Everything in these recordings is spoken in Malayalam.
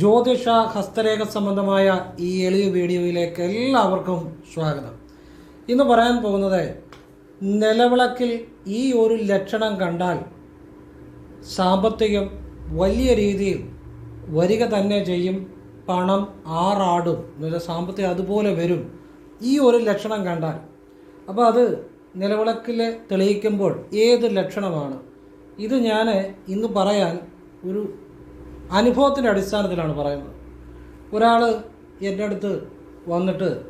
ജ്യോതിഷ ഹസ്തരേഖ സംബന്ധമായ ഈ എളിയ വീഡിയോയിലേക്ക് എല്ലാവർക്കും സ്വാഗതം. ഇന്ന് പറയാൻ പോകുന്നത് നിലവിളക്കിൽ ഈ ഒരു ലക്ഷണം കണ്ടാൽ സാമ്പത്തികം വലിയ രീതിയിൽ വരിക തന്നെ ചെയ്യും പണം ആറാടും. എന്നുവെച്ചാൽ സാമ്പത്തികം അതുപോലെ വരും. ഈ ഒരു ലക്ഷണം കണ്ടാൽ. അപ്പോൾ അത് നിലവിളക്കിൽ തെളിയിക്കുമ്പോൾ ഏത് ലക്ഷണമാണ്? ഇത് ഞാൻ ഇന്ന് പറയാൻ ഒരു അനുഭവത്തിന്റെ അടിസ്ഥാനത്തിലാണ് പറയുന്നത്. ഒരാൾ എന്റെ അടുത്ത് വന്നിട്ട്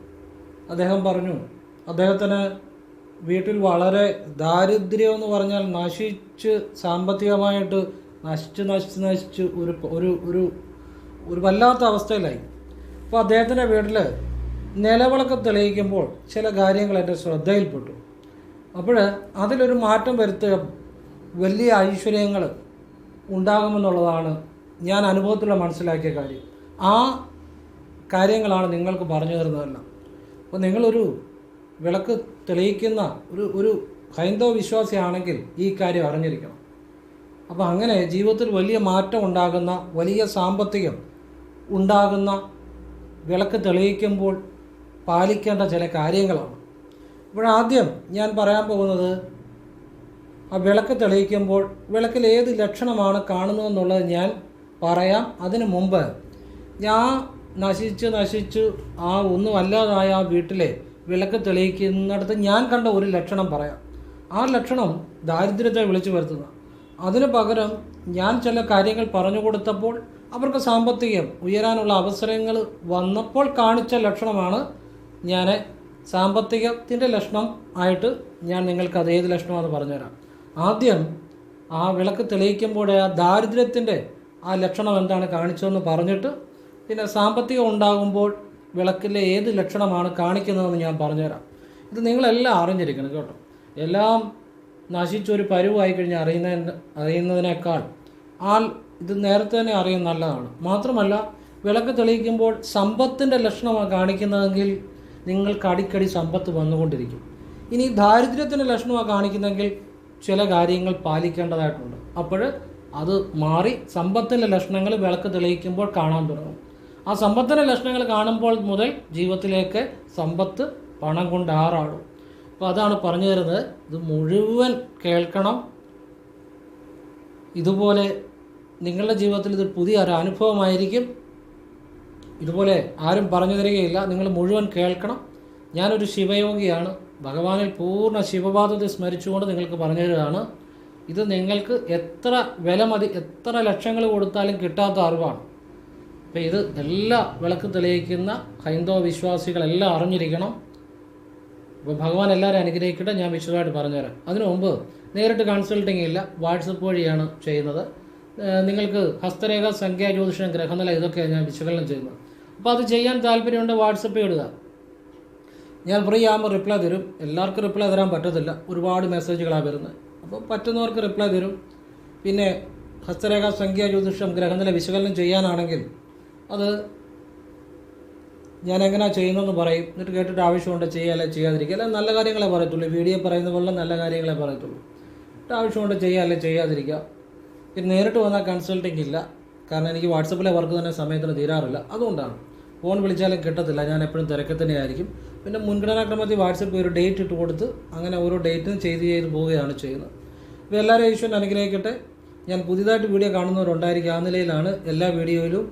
അദ്ദേഹം പറഞ്ഞു അദ്ദേഹത്തിന് വീട്ടിൽ വളരെ ദാരിദ്ര്യം എന്ന് പറഞ്ഞാൽ നശിച്ച് സാമ്പത്തികമായിട്ട് നശിച്ച് നശിച്ച് നശിച്ച് ഒരു ഒരു ഒരു ഒരു വല്ലാത്ത അവസ്ഥയിലായി. അപ്പോൾ അദ്ദേഹത്തിന്റെ വീട്ടിൽ നിലവിളക്ക് തെളിയിക്കുമ്പോൾ ചില കാര്യങ്ങൾ എന്റെ ശ്രദ്ധയിൽപ്പെട്ടു. അപ്പോൾ അതിലൊരു മാറ്റം വരുത്തുക വലിയ ഐശ്വര്യങ്ങൾ ഉണ്ടാകുമെന്നുള്ളതാണ് ഞാൻ അനുഭവത്തിലൂടെ മനസ്സിലാക്കിയ കാര്യം. ആ കാര്യങ്ങളാണ് നിങ്ങൾക്ക് പറഞ്ഞു തരുന്നതെല്ലാം അപ്പോൾ നിങ്ങളൊരു വിളക്ക് തെളിയിക്കുന്ന ഒരു ഒരു ഹൈന്ദവ വിശ്വാസിയാണെങ്കിൽ ഈ കാര്യം അറിഞ്ഞിരിക്കണം. അപ്പോൾ അങ്ങനെ ജീവിതത്തിൽ വലിയ മാറ്റം ഉണ്ടാകുന്ന വലിയ സാമ്പത്തികം ഉണ്ടാകുന്ന വിളക്ക് തെളിയിക്കുമ്പോൾ പാലിക്കേണ്ട ചില കാര്യങ്ങളാണ്. ഇപ്പോഴാദ്യം ഞാൻ പറയാൻ പോകുന്നത് ആ വിളക്ക് തെളിയിക്കുമ്പോൾ വിളക്കിൽ ഏത് ലക്ഷണമാണ് കാണുന്നതെന്നുള്ളത് ഞാൻ പറയാം അതിനു മുമ്പ് ഞാൻ നശിച്ച് നശിച്ച് ആ ഒന്നും അല്ലാതായ ആ വീട്ടിലെ വിളക്ക് തെളിയിക്കുന്നിടത്ത് ഞാൻ കണ്ട ഒരു ലക്ഷണം പറയാം. ആ ലക്ഷണം ദാരിദ്ര്യത്തെ വിളിച്ചു വരുത്തുന്ന. അതിന് പകരം ഞാൻ ചില കാര്യങ്ങൾ പറഞ്ഞു കൊടുത്തപ്പോൾ അവർക്ക് സാമ്പത്തികം ഉയരാനുള്ള അവസരങ്ങൾ വന്നപ്പോൾ കാണിച്ച ലക്ഷണമാണ് ഞാൻ സാമ്പത്തികത്തിന്റെ ലക്ഷണം ആയിട്ട് ഞാൻ നിങ്ങൾക്ക് അത് ഏത് ലക്ഷണമാണെന്ന് പറഞ്ഞുതരാം. ആദ്യം ആ വിളക്ക് തെളിയിക്കുമ്പോഴേ ആ ദാരിദ്ര്യത്തിന്റെ ആ ലക്ഷണം എന്താണ് കാണിച്ചതെന്ന് പറഞ്ഞിട്ട് പിന്നെ സാമ്പത്തികം ഉണ്ടാകുമ്പോൾ വിളക്കിലെ ഏത് ലക്ഷണമാണ് കാണിക്കുന്നതെന്ന് ഞാൻ പറഞ്ഞുതരാം. ഇത് നിങ്ങളെല്ലാം അറിഞ്ഞിരിക്കണം കേട്ടോ. എല്ലാം നശിച്ചൊരു പരുവായി കഴിഞ്ഞാൽ അറിയുന്ന അറിയുന്നതിനേക്കാൾ ആൾ ഇത് നേരത്തെ തന്നെ അറിയുന്ന നല്ലതാണ്. മാത്രമല്ല വിളക്ക് തെളിയിക്കുമ്പോൾ സമ്പത്തിന്റെ ലക്ഷണമാണ് കാണിക്കുന്നതെങ്കിൽ നിങ്ങൾക്ക് അടിക്കടി സമ്പത്ത് വന്നുകൊണ്ടിരിക്കും. ഇനി ദാരിദ്ര്യത്തിന്റെ ലക്ഷണമാണ് കാണിക്കുന്നതെങ്കിൽ ചില കാര്യങ്ങൾ പാലിക്കേണ്ടതായിട്ടുണ്ട്. അപ്പോൾ അത് മാറി സമ്പത്തിന്റെ ലക്ഷണങ്ങൾ വിളക്ക് തെളിയിക്കുമ്പോൾ കാണാൻ തുടങ്ങും. ആ സമ്പത്തിന്റെ ലക്ഷണങ്ങൾ കാണുമ്പോൾ മുതൽ ജീവിതത്തിലേക്ക് സമ്പത്ത് പണം കൊണ്ട് ആറാടും. അപ്പോൾ അതാണ് പറഞ്ഞു തരുന്നത്. ഇത് മുഴുവൻ കേൾക്കണം. ഇതുപോലെ നിങ്ങളുടെ ജീവിതത്തിൽ ഇത് പുതിയ ഒരു അനുഭവമായിരിക്കും. ഇതുപോലെ ആരും പറഞ്ഞു തരികയില്ല. നിങ്ങൾ മുഴുവൻ കേൾക്കണം. ഞാനൊരു ശിവയോഗിയാണ്. ഭഗവാനിൽ പൂർണ ശിവപാദത്തെ സ്മരിച്ചുകൊണ്ട് നിങ്ങൾക്ക് പറഞ്ഞു തരുകയാണ് ഇത് നിങ്ങൾക്ക് എത്ര വില മതി എത്ര ലക്ഷങ്ങൾ കൊടുത്താലും കിട്ടാത്ത അറിവാണ്. അപ്പോൾ ഇത് എല്ലാ വിളക്ക് തെളിയിക്കുന്ന ഹൈന്ദവ വിശ്വാസികളെല്ലാം അറിഞ്ഞിരിക്കണം. അപ്പോൾ ഭഗവാൻ എല്ലാവരും അനുഗ്രഹിക്കട്ടെ ഞാൻ വിശദമായിട്ട് പറഞ്ഞുതരാം. അതിനു മുമ്പ് നേരിട്ട് കൺസൾട്ടിങ് ഇല്ല വാട്സപ്പ് വഴിയാണ് ചെയ്യുന്നത്. നിങ്ങൾക്ക് ഹസ്തരേഖ സംഖ്യാ ജ്യോതിഷം ഗ്രഹനില ഇതൊക്കെയാണ് ഞാൻ വിശകലനം ചെയ്യുന്നത്. അപ്പോൾ അത് ചെയ്യാൻ താല്പര്യമുണ്ട് വാട്സപ്പ് ഇടുക. ഞാൻ ഫ്രീ ആകുമ്പോൾ റിപ്ലൈ തരും. എല്ലാവർക്കും റിപ്ലൈ തരാൻ പറ്റത്തില്ല. ഒരുപാട് മെസ്സേജുകളാണ് വരുന്നത്. അപ്പോൾ പറ്റുന്നവർക്ക് റിപ്ലൈ തരും. പിന്നെ ഹസ്തരേഖ സംഖ്യ ജ്യോതിഷം ഗ്രഹനില വിശകലനം ചെയ്യാനാണെങ്കിൽ അത് ഞാൻ എങ്ങനെയാണ് ചെയ്യുന്നതെന്ന് പറയും. എന്നിട്ട് കേട്ടിട്ട് ആവശ്യമുണ്ട് ചെയ്യാല്ലേ ചെയ്യാതിരിക്കുക. അല്ലെങ്കിൽ നല്ല കാര്യങ്ങളെ പറയത്തുള്ളൂ. വീഡിയോ പറയുന്ന പോലെ നല്ല കാര്യങ്ങളെ പറയത്തുള്ളൂ. എന്നിട്ട് ആവശ്യമുണ്ട് ചെയ്യാല്ലേ ചെയ്യാതിരിക്കുക. പിന്നെ നേരിട്ട് വന്നാൽ കൺസൾട്ടിങ് ഇല്ല. കാരണം എനിക്ക് വാട്സപ്പിലെ വർക്ക് തന്നെ സമയത്തിന് തീരാറില്ല. അതുകൊണ്ടാണ്. ഫോൺ വിളിച്ചാലും കിട്ടത്തില്ല. ഞാൻ എപ്പോഴും തിരക്ക് തന്നെയായിരിക്കും പിന്നെ മുൻഗണനാക്രമത്തിൽ വാട്സപ്പ് ഒരു ഡേറ്റ് ഇട്ട് കൊടുത്ത് അങ്ങനെ ഓരോ ഡേറ്റും ചെയ്ത് ചെയ്ത് പോവുകയാണ് ചെയ്യുന്നത്. അപ്പോൾ എല്ലാവരും ഈശ്വരൻ അനുഗ്രഹിക്കട്ടെ. ഞാൻ പുതിയതായിട്ട് വീഡിയോ കാണുന്നവരുണ്ടായിരിക്കും ആ നിലയിലാണ് എല്ലാ വീഡിയോയിലും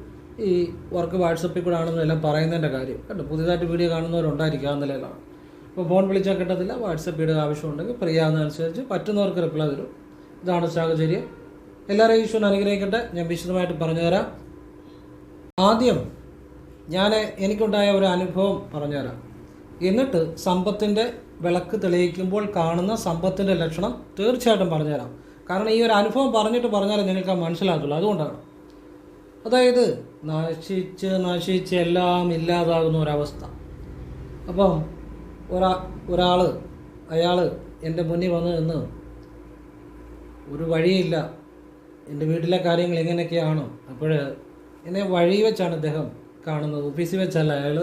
ഈ വർക്ക് വാട്സപ്പിൽ കൂടെ ആണെന്നും എല്ലാം പറയുന്നതിന്റെ കാര്യം. കേട്ടോ പുതിയതായിട്ട് വീഡിയോ കാണുന്നവരുണ്ടായിരിക്കും ആ നിലയിലാണ്. അപ്പോൾ ഫോൺ വിളിച്ചാൽ കിട്ടത്തില്ല വാട്സപ്പ് ഇടുക ആവശ്യമുണ്ടെങ്കിൽ പ്രിയാവുന്നതനുസരിച്ച് പറ്റുന്നവർക്ക് റിപ്ലൈ തരും. ഇതാണ് സാഹചര്യം. എല്ലാവരെയും ഈശ്വരൻ അനുഗ്രഹിക്കട്ടെ. ഞാൻ വിശദമായിട്ട് പറഞ്ഞുതരാം. ആദ്യം ഞാൻ എനിക്കുണ്ടായ ഒരു അനുഭവം പറഞ്ഞുതരാം. എന്നിട്ട് സമ്പത്തിന്റെ വിളക്ക് തെളിയിക്കുമ്പോൾ കാണുന്ന സമ്പത്തിന്റെ ലക്ഷണം തീർച്ചയായിട്ടും പറഞ്ഞുതരാം. കാരണം ഈ ഒരു അനുഭവം പറഞ്ഞിട്ട് പറഞ്ഞാലേ നിങ്ങൾക്ക് മനസ്സിലാക്കുള്ളൂ അതുകൊണ്ടാണ്. അതായത് നശിച്ച് നശിച്ച് എല്ലാം ഇല്ലാതാകുന്ന ഒരവസ്ഥ. അപ്പം ഒരാ ഒരാൾ അയാൾ എന്റെ മുന്നിൽ വന്നു നിന്ന് ഒരു വഴിയില്ല. എന്റെ വീട്ടിലെ കാര്യങ്ങൾ എങ്ങനെയൊക്കെയാണ് അപ്പോൾ എന്നെ വഴി വെച്ചാണ് അദ്ദേഹം കാണുന്നത്. ഓഫീസിൽ വെച്ചല്ല അയാൾ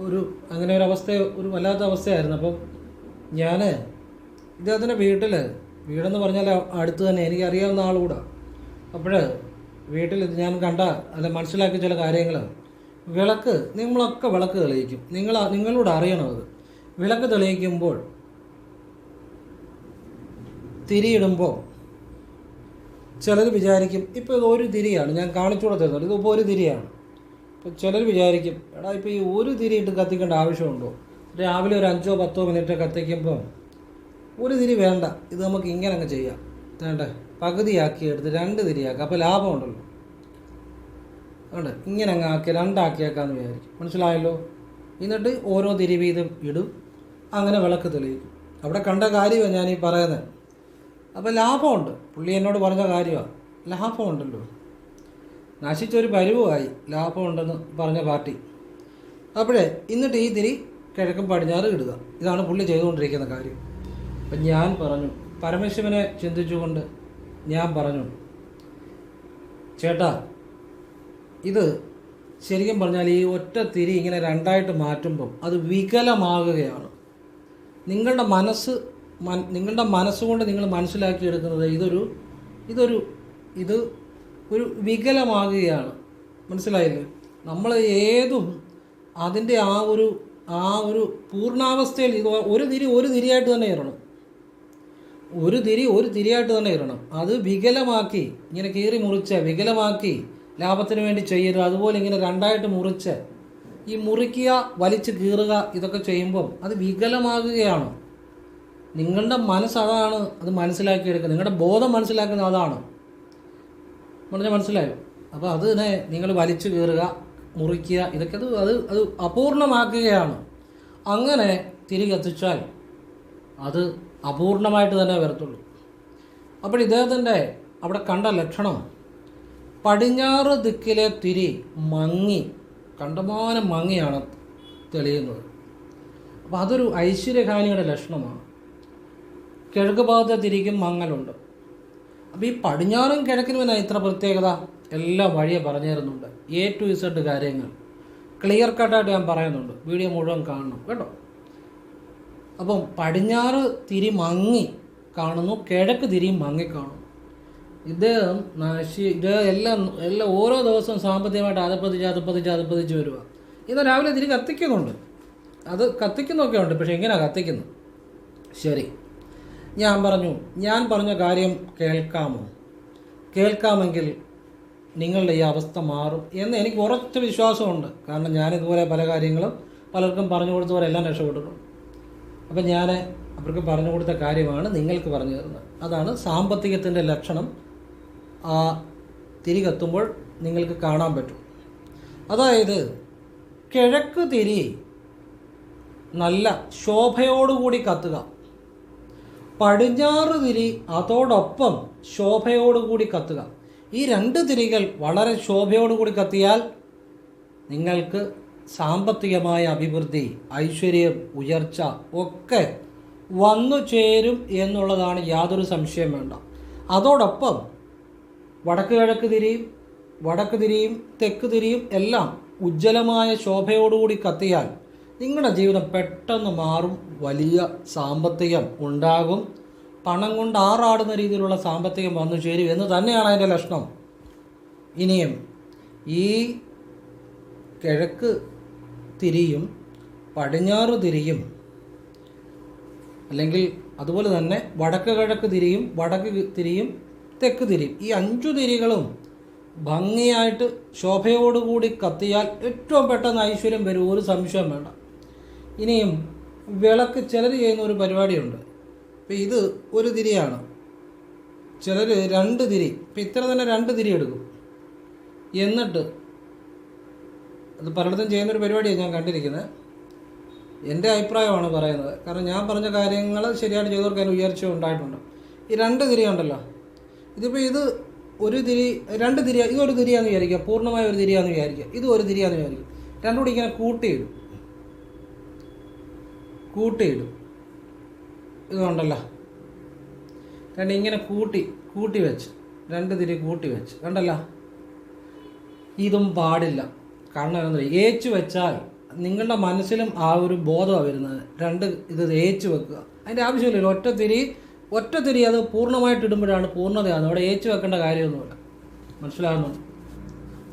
ഒരു അങ്ങനെ ഒരു അവസ്ഥ ഒരു വല്ലാത്ത അവസ്ഥയായിരുന്നു. അപ്പം ഞാൻ ഇദ്ദേഹത്തിന്റെ വീട്ടിൽ വീടെന്ന് പറഞ്ഞാൽ അടുത്ത് തന്നെ എനിക്ക് അറിയാവുന്ന ആളുകൂടെ അപ്പോൾ വീട്ടിൽ ഞാൻ കണ്ട അല്ല മനസ്സിലാക്കിയ ചില കാര്യങ്ങൾ വിളക്ക് നിങ്ങളൊക്കെ വിളക്ക് തെളിയിക്കും. നിങ്ങൾ നിങ്ങളോട് അറിയണം വിളക്ക് തെളിയിക്കുമ്പോൾ തിരിയിടുമ്പോൾ ചിലർ വിചാരിക്കും ഇപ്പോൾ ഇത് ഒരു തിരിയാണ്. ഞാൻ കാണിച്ചുകൂടെ തരുന്നുണ്ട്. ഇതിപ്പോൾ ഒരു തിരിയാണ്. ഇപ്പോൾ ചിലർ വിചാരിക്കും എടാ ഇപ്പോൾ ഈ ഒരു തിരി ഇട്ട് കത്തിക്കേണ്ട ആവശ്യമുണ്ടോ? രാവിലെ ഒരു അഞ്ചോ പത്തോ മിനിറ്റ് കത്തിക്കുമ്പോൾ ഒരു തിരി വേണ്ട ഇത് നമുക്ക് ഇങ്ങനെ അങ്ങ് ചെയ്യാം. വേണ്ട പകുതിയാക്കി എടുത്ത് രണ്ട് തിരിയാക്കാം അപ്പോൾ ലാഭമുണ്ടല്ലോ അതുകൊണ്ട് ഇങ്ങനെ അങ്ങ് ആക്കി രണ്ടാക്കിയേക്കാന്ന് വിചാരിക്കും. മനസ്സിലായല്ലോ? എന്നിട്ട് ഓരോ തിരി വീതം ഇടും അങ്ങനെ വിളക്ക് തെളിയിക്കും. അവിടെ കണ്ട കാര്യമാണ് ഞാൻ ഈ പറയുന്നത് അപ്പോൾ ലാഭമുണ്ട്. പുള്ളി എന്നോട് പറഞ്ഞ കാര്യമാണ് ലാഭമുണ്ടല്ലോ. നശിച്ചൊരു പരിവുമായി ലാഭമുണ്ടെന്ന് പറഞ്ഞ പാർട്ടി. അപ്പോഴേ ഇന്നിട്ട് ഈ തിരി കിഴക്കും പടിഞ്ഞാറ് ഇടുക. ഇതാണ് പുള്ളി ചെയ്തുകൊണ്ടിരിക്കുന്ന കാര്യം. അപ്പം ഞാൻ പറഞ്ഞു പരമശിവനെ ചിന്തിച്ചുകൊണ്ട് ഞാൻ പറഞ്ഞു ചേട്ടാ ഇത് ശരിക്കും പറഞ്ഞാൽ ഈ ഒറ്റ തിരി ഇങ്ങനെ രണ്ടായിട്ട് മാറ്റുമ്പം അത് വികലമാകുകയാണ്. നിങ്ങളുടെ മനസ്സ് നിങ്ങളുടെ മനസ്സുകൊണ്ട് നിങ്ങൾ മനസ്സിലാക്കിയെടുക്കുന്നത് ഇതൊരു ഇതൊരു ഇത് ഒരു വികലമാകുകയാണ്. മനസ്സിലായില്ലേ? നമ്മൾ ഏതും അതിന്റെ ആ ഒരു ആ ഒരു പൂർണാവസ്ഥയിൽ ഒരു തിരി ഒരു തിരിയായിട്ട് തന്നെ ഇടണം. ഒരു തിരി ഒരു തിരിയായിട്ട് തന്നെ ഇടണം. അത് വികലമാക്കി ഇങ്ങനെ കീറി മുറിച്ച് വികലമാക്കി ലാഭത്തിന് വേണ്ടി ചെയ്യരുത്. അതുപോലെ ഇങ്ങനെ രണ്ടായിട്ട് മുറിച്ച് ഈ മുറിക്കുക വലിച്ച് കീറുക ഇതൊക്കെ ചെയ്യുമ്പം അത് വികലമാകുകയാണ്. നിങ്ങളുടെ മനസ്സതാണ് അത് മനസ്സിലാക്കിയെടുക്കുന്നത്. നിങ്ങളുടെ ബോധം മനസ്സിലാക്കുന്നത് അതാണ്. പറഞ്ഞാൽ മനസ്സിലായോ? അപ്പോൾ അത് തന്നെ നിങ്ങൾ വലിച്ചു കീറുക മുറിക്കുക ഇതൊക്കെ അത് അത് അത് അപൂർണമാക്കുകയാണ്. അങ്ങനെ തിരി കത്തിച്ചാൽ അത് അപൂർണമായിട്ട് തന്നെ വരത്തുള്ളൂ. അപ്പോൾ ഇദ്ദേഹത്തിന്റെ അവിടെ കണ്ട ലക്ഷണം പടിഞ്ഞാറ് ദിക്കിലെ തിരി മങ്ങി കണ്ടമാനം മങ്ങിയാണ് തെളിയുന്നത്. അപ്പോൾ അതൊരു ഐശ്വര്യഹാനിയുടെ ലക്ഷണമാണ്. കിഴക്ക് ഭാഗത്തെ തിരിക്കും മങ്ങലുണ്ട്. അപ്പോൾ ഈ പടിഞ്ഞാറും കിഴക്കിനും എന്നാ ഇത്ര പ്രത്യേകത? എല്ലാം വഴിയെ പറഞ്ഞു തരുന്നുണ്ട് എ ടു ഇസഡ് കാര്യങ്ങൾ. ക്ലിയർ കട്ടായിട്ട് ഞാൻ പറയുന്നുണ്ട്. വീഡിയോ മുഴുവൻ കാണണം കേട്ടോ? അപ്പം പടിഞ്ഞാറ് തിരി മങ്ങി കാണുന്നു കിഴക്ക് തിരി മങ്ങി കാണുന്നു. ഇദ്ദേഹം നശി ഇത് എല്ലാം എല്ലാം ഓരോ ദിവസവും സാമ്പത്തികമായിട്ട് അതപ്പതിച്ച് അതപ്പതിച്ച് അതപ്പതിച്ച് വരിക ഇന്ന് രാവിലെ തിരി കത്തിക്കുന്നുണ്ട്. അത് കത്തിക്കുന്നൊക്കെ ഉണ്ട് പക്ഷെ എങ്ങനെയാണ് കത്തിക്കുന്നത്? ശരി. ഞാൻ പറഞ്ഞു ഞാൻ പറഞ്ഞ കാര്യം കേൾക്കാമോ? കേൾക്കാമെങ്കിൽ നിങ്ങളുടെ ഈ അവസ്ഥ മാറും എന്ന് എനിക്ക് ഉറച്ച വിശ്വാസമുണ്ട്. കാരണം ഞാനിതുപോലെ പല കാര്യങ്ങളും പലർക്കും പറഞ്ഞു കൊടുത്തവരെല്ലാം രക്ഷപ്പെട്ടിട്ടുണ്ട്. അപ്പം ഞാൻ അവർക്ക് പറഞ്ഞു കൊടുത്ത കാര്യമാണ് നിങ്ങൾക്ക് പറഞ്ഞു തരുന്നത്. അതാണ് സാമ്പത്തികത്തിന്റെ ലക്ഷണം. ആ തിരികെത്തുമ്പോൾ നിങ്ങൾക്ക് കാണാൻ പറ്റും. അതായത് കിഴക്ക് തിരി നല്ല ശോഭയോടുകൂടി കത്തുക. പടിഞ്ഞാറ് തിരി അതോടൊപ്പം ശോഭയോടുകൂടി കത്തുക. ഈ രണ്ട് തിരികൾ വളരെ ശോഭയോടുകൂടി കത്തിയാൽ നിങ്ങൾക്ക് സാമ്പത്തികമായ അഭിവൃദ്ധി ഐശ്വര്യം ഉയർച്ച ഒക്കെ വന്നു ചേരും എന്നുള്ളതാണ് യാതൊരു സംശയം വേണ്ട. അതോടൊപ്പം വടക്ക് കിഴക്ക് തിരിയും വടക്ക് തിരിയും തെക്ക് തിരിയും എല്ലാം ഉജ്ജ്വലമായ ശോഭയോടുകൂടി കത്തിയാൽ നിങ്ങളുടെ ജീവിതം പെട്ടെന്ന് മാറും വലിയ സാമ്പത്തികം ഉണ്ടാകും. പണം കൊണ്ട് ആറാടുന്ന രീതിയിലുള്ള സാമ്പത്തികം വന്നു ചേരും എന്ന് തന്നെയാണ് അതിന്റെ ലക്ഷണം. ഇനിയും ഈ കിഴക്ക് തിരിയും പടിഞ്ഞാറ് തിരിയും അല്ലെങ്കിൽ അതുപോലെ തന്നെ വടക്ക് കിഴക്ക് തിരിയും വടക്ക് തിരിയും തെക്ക് തിരിയും ഈ അഞ്ചു തിരികളും ഭംഗിയായിട്ട് ശോഭയോടുകൂടി കത്തിയാൽ ഏറ്റവും പെട്ടെന്ന് ഐശ്വര്യം വരും. ഒരു സംശയം വേണ്ട. ഇനിയും വിളക്ക് ചിലർ ചെയ്യുന്ന ഒരു പരിപാടിയുണ്ട്. ഇപ്പം ഇത് ഒരു തിരിയാണ്. ചിലർ രണ്ട് തിരി. ഇപ്പം ഇത്ര തന്നെ രണ്ട് തിരി എടുക്കും. എന്നിട്ട് അത് പലയിടത്തും ചെയ്യുന്നൊരു പരിപാടിയാണ് ഞാൻ കണ്ടിരിക്കുന്നത്. എന്റെ അഭിപ്രായമാണ് പറയുന്നത്. കാരണം ഞാൻ പറഞ്ഞ കാര്യങ്ങൾ ശരിയായിട്ട് ചെയ്തവർക്ക് അതിന് ഉയർച്ച ഉണ്ടായിട്ടുണ്ട്. ഈ രണ്ട് തിരി ഉണ്ടല്ലോ. ഇതിപ്പോൾ ഇത് ഒരു തിരി രണ്ട് തിരി ഇതൊരു തിരിയാന്ന് വിചാരിക്കുക. പൂർണമായ ഒരു തിരിയാന്ന് വിചാരിക്കുക. ഇത് ഒരു തിരിയാന്ന് വിചാരിക്കുക. രണ്ടും കൂടി ഇങ്ങനെ കൂട്ടിയിടും കൂട്ടിയിടും. ഇതുണ്ടല്ലോ. രണ്ട് ഇങ്ങനെ കൂട്ടി കൂട്ടി വെച്ച്. രണ്ട് തിരി കൂട്ടി വെച്ച്. കണ്ടല്ലോ? ഇതും പാടില്ല. കാരണം എന്താ ഏച്ചു വെച്ചാൽ നിങ്ങളുടെ മനസ്സിലും ആ ഒരു ബോധമാണ് വരുന്നത്. രണ്ട് ഇത് ഏച്ചു വെക്കുക. അതിന്റെ ആവശ്യമില്ലല്ലോ. ഒറ്റ തിരി ഒറ്റ തിരി അത് പൂർണമായിട്ട് ഇടുമ്പോഴാണ് പൂർണതയാണ് അവിടെ ഏച്ചു വെക്കേണ്ട കാര്യമൊന്നുമില്ല. മനസ്സിലാകുന്നുണ്ട്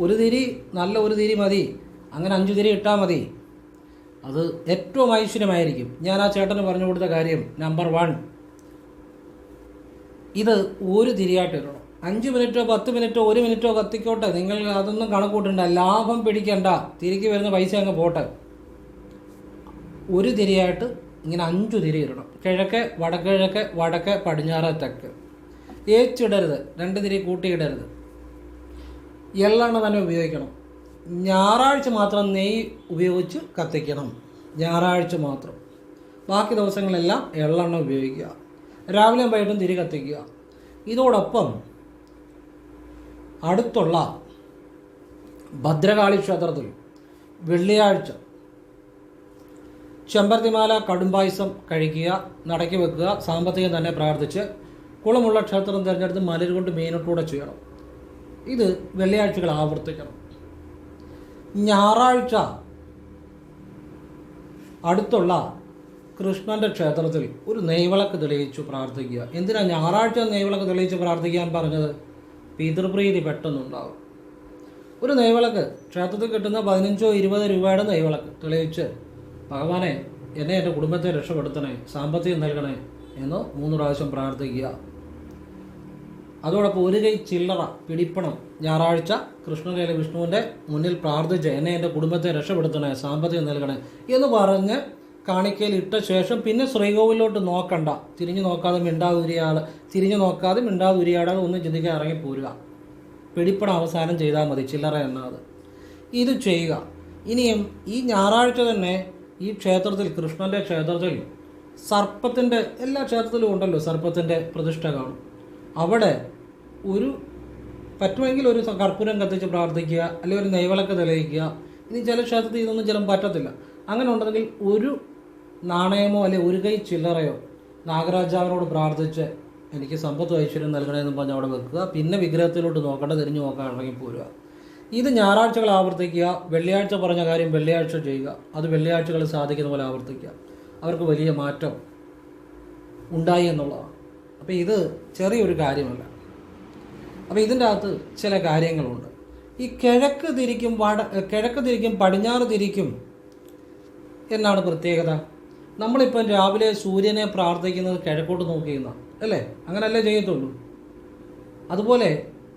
ഒരു തിരി നല്ല ഒരു തിരി മതി. അങ്ങനെ അഞ്ചു തിരി ഇട്ടാൽ മതി. അത് ഏറ്റവും ഐശ്വര്യമായിരിക്കും. ഞാൻ ആ ചേട്ടന് പറഞ്ഞു കൊടുത്ത കാര്യം നമ്പർ വൺ ഇത് ഒരു തിരിയായിട്ട് ഇടണം അഞ്ച് മിനിറ്റോ പത്ത് മിനിറ്റോ ഒരു മിനിറ്റോ കത്തിക്കോട്ടെ. നിങ്ങൾ അതൊന്നും കണക്കൂട്ടണ്ട. ലാഭം പിടിക്കണ്ട. തിരികെ വരുന്ന പൈസ അങ്ങ് പോട്ടെ. ഒരു തിരിയായിട്ട് ഇങ്ങനെ അഞ്ചു തിരി ഇടണം കിഴക്ക് വടക്കിഴക്ക് വടക്ക് പടിഞ്ഞാറ് തെക്ക്. ഏച്ചിടരുത്. രണ്ട് തിരി കൂട്ടിയിടരുത്. എള്ളെണ്ണ തന്നെ ഉപയോഗിക്കണം. ഞായറാഴ്ച മാത്രം നെയ്യ് ഉപയോഗിച്ച് കത്തിക്കണം. ഞായറാഴ്ച മാത്രം. ബാക്കി ദിവസങ്ങളെല്ലാം എള്ളെണ്ണ ഉപയോഗിക്കുക. രാവിലെ വൈകിട്ടും തിരി കത്തിക്കുക. ഇതോടൊപ്പം അടുത്തുള്ള ഭദ്രകാളി ക്ഷേത്രത്തിൽ വെള്ളിയാഴ്ച ചെമ്പർത്തിമാല കടുംപായസം കഴിക്കുക നടക്കി വെക്കുക സാമ്പത്തികം തന്നെ പ്രാർത്ഥിച്ച് കുളമുള്ള ക്ഷേത്രം തിരഞ്ഞെടുത്ത് മലരുകൊണ്ട് കൊണ്ട് ചെയ്യണം ഇത് വെള്ളിയാഴ്ചകൾ ആവർത്തിക്കണം. ഞായറാഴ്ച അടുത്തുള്ള കൃഷ്ണന്റെ ക്ഷേത്രത്തിൽ ഒരു നെയ്വിളക്ക് തെളിയിച്ചു പ്രാർത്ഥിക്കുക. എന്തിനാ ഞായറാഴ്ച നെയ്വിളക്ക് തെളിയിച്ച് പ്രാർത്ഥിക്കാൻ പറഞ്ഞത്? പിതൃപ്രീതി പെട്ടെന്നുണ്ടാകും ഒരു നെയ്വിളക്ക് ക്ഷേത്രത്തിൽ കിട്ടുന്ന പതിനഞ്ചോ ഇരുപത് രൂപയുടെ നെയ്വിളക്ക് തെളിയിച്ച് ഭഗവാനെ എന്നെ എന്റെ കുടുംബത്തെ രക്ഷപ്പെടുത്തണേ സാമ്പത്തികം നൽകണേ എന്ന് മൂന്ന് പ്രാവശ്യം പ്രാർത്ഥിക്കുക. അതോടൊപ്പം ഒരു കൈ ചില്ലറ പിടിപ്പണം. ഞായറാഴ്ച കൃഷ്ണകൈല വിഷ്ണുവിന്റെ മുന്നിൽ പ്രാർത്ഥിച്ച് എന്നെ എന്റെ കുടുംബത്തെ രക്ഷപ്പെടുത്തണേ സാമ്പത്തികം നൽകണേ എന്ന് പറഞ്ഞ് കാണിക്കയിൽ ഇട്ട ശേഷം പിന്നെ ശ്രീകോവിലോട്ട് നോക്കണ്ട. തിരിഞ്ഞു നോക്കാതെ മിണ്ടാതുരിയാൾ തിരിഞ്ഞു നോക്കാതെ മിണ്ടാതുരിയാടാതെ ഒന്ന് ചിന്തിക്കാൻ ഇറങ്ങി പോരുക. പിടിപ്പണം അവസാനം ചെയ്താൽ മതി ചില്ലറ എണ്ണാതെ ഇത് ചെയ്യുക. ഇനിയും ഈ ഞായറാഴ്ച തന്നെ ഈ ക്ഷേത്രത്തിൽ കൃഷ്ണന്റെ ക്ഷേത്രത്തിൽ സർപ്പത്തിന്റെ എല്ലാ ക്ഷേത്രത്തിലും ഉണ്ടല്ലോ സർപ്പത്തിന്റെ പ്രതിഷ്ഠ കാണും. അവിടെ ഒരു പറ്റുമെങ്കിൽ ഒരു കർപ്പൂരം കത്തിച്ച് പ്രാർത്ഥിക്കുക അല്ലെങ്കിൽ ഒരു നെയ്വിളക്ക് തെളിയിക്കുക ഇനി ചില ക്ഷേത്രത്തിൽ ഇതൊന്നും ചിലം പറ്റത്തില്ല. അങ്ങനെ ഉണ്ടെങ്കിൽ ഒരു നാണയമോ അല്ലെങ്കിൽ ഒരു കൈ ചില്ലറയോ നാഗരാജാവിനോട് പ്രാർത്ഥിച്ച് എനിക്ക് സമ്പത്ത് ഐശ്വര്യം നൽകണമെന്ന് പറഞ്ഞ് അവിടെ വെക്കുക. പിന്നെ വിഗ്രഹത്തിലോട്ട് നോക്കണ്ട തിരിഞ്ഞു നോക്കാൻ ഇറങ്ങി പോരുക. ഇത് ഞായറാഴ്ചകൾ ആവർത്തിക്കുക വെള്ളിയാഴ്ച പറഞ്ഞ കാര്യം വെള്ളിയാഴ്ച ചെയ്യുക. അത് വെള്ളിയാഴ്ചകൾ സാധിക്കുന്ന പോലെ ആവർത്തിക്കുക. അവർക്ക് വലിയ മാറ്റം ഉണ്ടായി എന്നുള്ളതാണ്. അപ്പോൾ ഇത് ചെറിയൊരു കാര്യമല്ല. അപ്പോൾ ഇതിന്റെ അകത്ത് ചില കാര്യങ്ങളുണ്ട്. ഈ കിഴക്ക് തിരിക്കും വട കിഴക്ക് തിരിക്കും പടിഞ്ഞാറ് തിരിക്കും എന്നാണ് പ്രത്യേകത. നമ്മളിപ്പം രാവിലെ സൂര്യനെ പ്രാർത്ഥിക്കുന്നത് കിഴക്കോട്ട് നോക്കിയിരുന്ന അല്ലേ? അങ്ങനല്ലേ ചെയ്യത്തുള്ളൂ. അതുപോലെ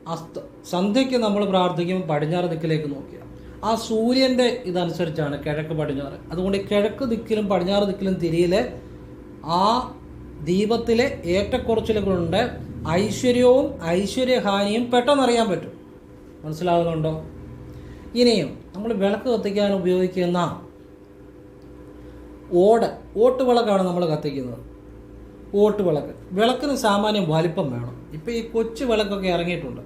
അസ്ത സന്ധ്യയ്ക്ക് നമ്മൾ പ്രാർത്ഥിക്കുമ്പോൾ പടിഞ്ഞാറ് ദിക്കിലേക്ക് നോക്കിയ. ആ സൂര്യന്റെ ഇതനുസരിച്ചാണ് കിഴക്ക് പടിഞ്ഞാറ്. അതുകൊണ്ട് കിഴക്ക് ദിക്കിലും പടിഞ്ഞാറ് ദിക്കിലും തിരിയിലെ ആ ദീപത്തിലെ ഏറ്റക്കുറച്ചിലുകളുണ്ട്. ഐശ്വര്യവും ഐശ്വര്യഹാനിയും പെട്ടെന്ന് അറിയാൻ പറ്റും. മനസ്സിലാകുന്നുണ്ടോ ഇനിയും നമ്മൾ വിളക്ക് കത്തിക്കാൻ ഉപയോഗിക്കുന്ന ഓട് ഓട്ട് വിളക്കാണ് നമ്മൾ കത്തിക്കുന്നത്. ഓട്ട് വിളക്ക് വിളക്കിന് സാമാന്യം വലിപ്പം വേണം. ഇപ്പോൾ ഈ കൊച്ചു വിളക്കൊക്കെ ഇറങ്ങിയിട്ടുണ്ട്.